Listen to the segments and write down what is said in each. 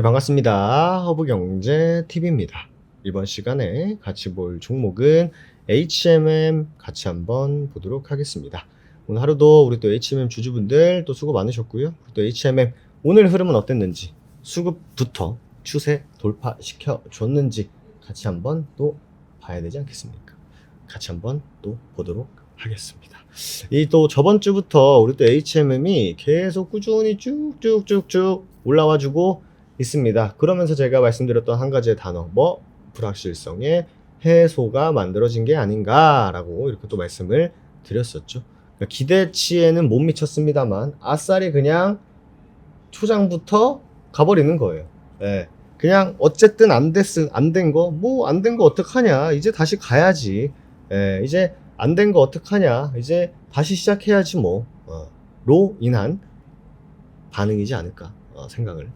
네, 반갑습니다. 허브경제 TV입니다. 이번 시간에 같이 볼 종목은 HMM 같이 한번 보도록 하겠습니다. 오늘 하루도 우리 또 HMM 주주분들 또 수고 많으셨고요. 또 HMM 오늘 흐름은 어땠는지 수급부터 추세 돌파시켜 줬는지 같이 한번 또 봐야 되지 않겠습니까? 같이 한번 또 보도록 하겠습니다. 이 또 저번 주부터 우리 또 HMM이 계속 꾸준히 쭉쭉쭉쭉 올라와 주고 있습니다. 그러면서 제가 말씀드렸던 한 가지의 단어, 뭐 불확실성의 해소가 만들어진 게 아닌가라고 이렇게 또 말씀을 드렸었죠. 그러니까 기대치에는 못 미쳤습니다만 아싸리 그냥 초장부터 가버리는 거예요. 예. 그냥 어쨌든 안 됐음 안된 거 뭐 안 된 거 어떡하냐 이제 다시 가야지 예, 이제 안 된 거 어떡하냐 이제 다시 시작해야지 뭐로 인한 반응이지 않을까 어, 생각을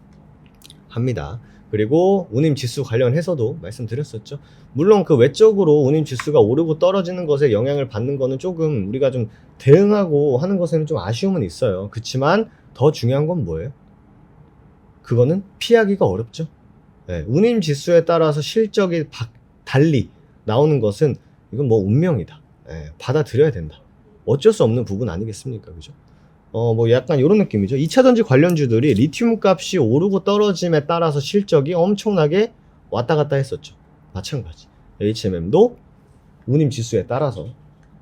합니다. 그리고 운임 지수 관련해서도 말씀드렸었죠. 물론 그 외적으로 운임 지수가 오르고 떨어지는 것에 영향을 받는 거는 조금 우리가 좀 대응하고 하는 것에는 좀 아쉬움은 있어요. 그렇지만 더 중요한 건 뭐예요? 그거는 피하기가 어렵죠. 네, 운임 지수에 따라서 실적이 바- 달리 나오는 것은 이건 뭐 운명이다. 예, 받아들여야 된다. 어쩔 수 없는 부분 아니겠습니까? 그죠? 어, 뭐 약간 이런 느낌이죠. 2차 전지 관련주들이 리튬 값이 오르고 떨어짐에 따라서 실적이 엄청나게 왔다 갔다 했었죠. 마찬가지. HMM도 운임 지수에 따라서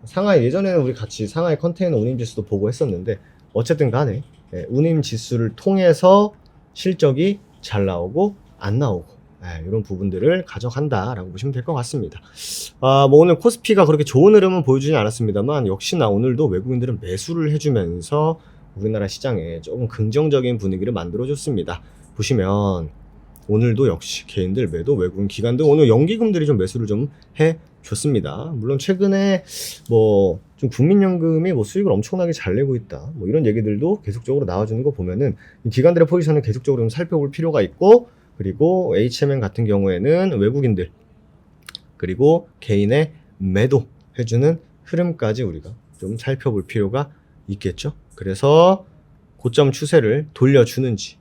상하이 예전에는 우리 같이 상하이 컨테이너 운임 지수도 보고 했었는데 어쨌든 간에 예, 운임 지수를 통해서 실적이 잘 나오고 안 나오고 예, 이런 부분들을 가져간다라고 보시면 될 것 같습니다. 아, 뭐 오늘 코스피가 그렇게 좋은 흐름은 보여주진 않았습니다만 역시나 오늘도 외국인들은 매수를 해주면서 우리나라 시장에 조금 긍정적인 분위기를 만들어줬습니다. 보시면 오늘도 역시 개인들 매도 외국인 기관들 오늘 연기금들이 좀 매수를 좀 해줬습니다. 물론 최근에 뭐 좀 국민연금이 뭐 수익을 엄청나게 잘 내고 있다. 뭐 이런 얘기들도 계속적으로 나와주는 거 보면은 이 기관들의 포지션을 계속적으로 좀 살펴볼 필요가 있고 그리고 HMN 같은 경우에는 외국인들 그리고 개인의 매도 해주는 흐름까지 우리가 좀 살펴볼 필요가 있겠죠. 그래서 고점 추세를 돌려주는지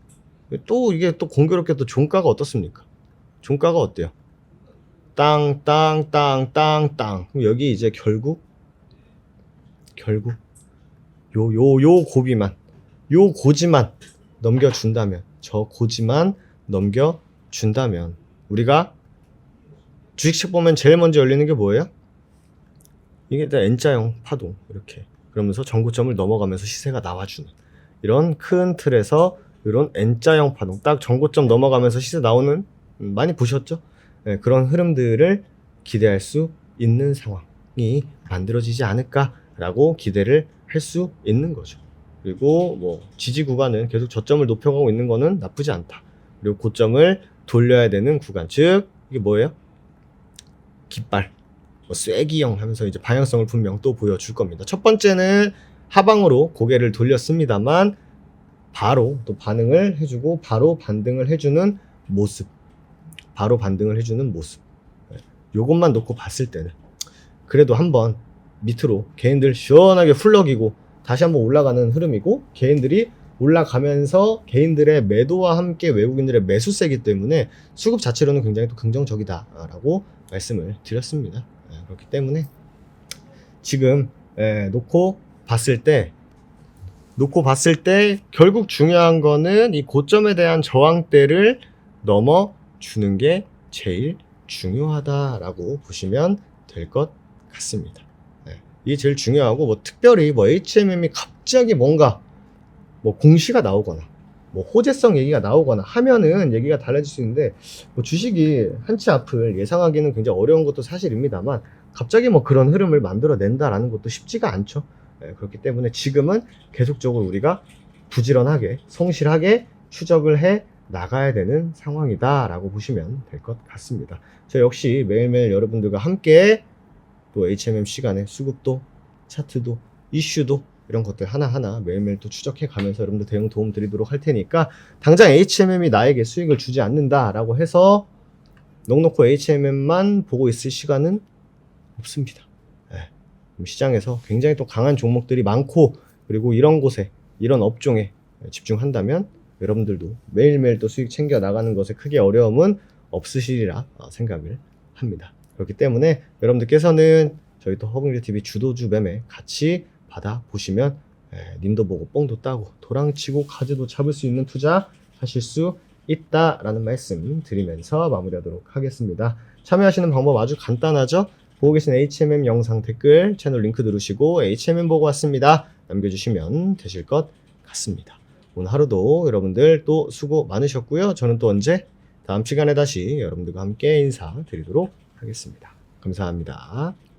또 이게 또 공교롭게 또 종가가 어떻습니까? 종가가 어때요? 땅, 땅, 땅, 땅, 땅. 여기 이제 결국 결국 요 요 요 고비만 요 고지만 넘겨준다면 저 고지만 넘겨준다면 우리가 주식책 보면 제일 먼저 열리는 게 뭐예요? 이게 다 N자형 파동 이렇게 그러면서 전고점을 넘어가면서 시세가 나와주는 이런 큰 틀에서 이런 N자형 파동 딱 전고점 넘어가면서 시세 나오는 음, 많이 보셨죠? 네, 그런 흐름들을 기대할 수 있는 상황이 만들어지지 않을까라고 기대를 할 수 있는 거죠. 그리고 뭐 지지 구간은 계속 저점을 높여가고 있는 거는 나쁘지 않다. 그리고 고점을 돌려야 되는 구간 즉 이게 뭐예요? 깃발, 뭐 쐐기형 하면서 이제 방향성을 분명 또 보여줄 겁니다. 첫 번째는 하방으로 고개를 돌렸습니다만 바로 또 반응을 해주고 바로 반등을 해주는 모습, 바로 반등을 해주는 모습. 네. 요것만 놓고 봤을 때는 그래도 한번 밑으로 개인들 시원하게 훌럭이고 다시 한번 올라가는 흐름이고 개인들이 올라가면서 개인들의 매도와 함께 외국인들의 매수세기 때문에 수급 자체로는 굉장히 또 긍정적이다라고 말씀을 드렸습니다. 예, 그렇기 때문에 지금 예, 놓고 봤을 때 놓고 봤을 때 결국 중요한 거는 이 고점에 대한 저항대를 넘어 주는 게 제일 중요하다라고 보시면 될 것 같습니다. 예, 이게 제일 중요하고 뭐 특별히 뭐 HMM이 갑자기 뭔가 뭐 공시가 나오거나 뭐 호재성 얘기가 나오거나 하면은 얘기가 달라질 수 있는데 뭐 주식이 한치 앞을 예상하기는 굉장히 어려운 것도 사실입니다만 갑자기 뭐 그런 흐름을 만들어낸다라는 것도 쉽지가 않죠. 예, 그렇기 때문에 지금은 계속적으로 우리가 부지런하게 성실하게 추적을 해 나가야 되는 상황이다라고 보시면 될 것 같습니다. 저 역시 매일매일 여러분들과 함께 또 HMM 시간에 수급도 차트도 이슈도 이런 것들 하나하나 매일매일 또 추적해 가면서 여러분들 대응 도움 드리도록 할 테니까 당장 HMM이 나에게 수익을 주지 않는다라고 해서 넉넉히 HMM만 보고 있을 시간은 없습니다. 예. 시장에서 굉장히 또 강한 종목들이 많고 그리고 이런 곳에 이런 업종에 집중한다면 여러분들도 매일매일 또 수익 챙겨 나가는 것에 크게 어려움은 없으시리라 어, 생각을 합니다. 그렇기 때문에 여러분들께서는 저희 또 허블리 TV 주도주 매매 같이 받아 보시면 에, 님도 보고 뽕도 따고 도랑치고 가지도 잡을 수 있는 투자 하실 수 있다라는 말씀 드리면서 마무리하도록 하겠습니다. 참여하시는 방법 아주 간단하죠? 보고 계신 HMM 영상 댓글 채널 링크 누르시고 HMM 보고 왔습니다. 남겨주시면 되실 것 같습니다. 오늘 하루도 여러분들 또 수고 많으셨고요. 저는 또 언제 다음 시간에 다시 여러분들과 함께 인사드리도록 하겠습니다. 감사합니다.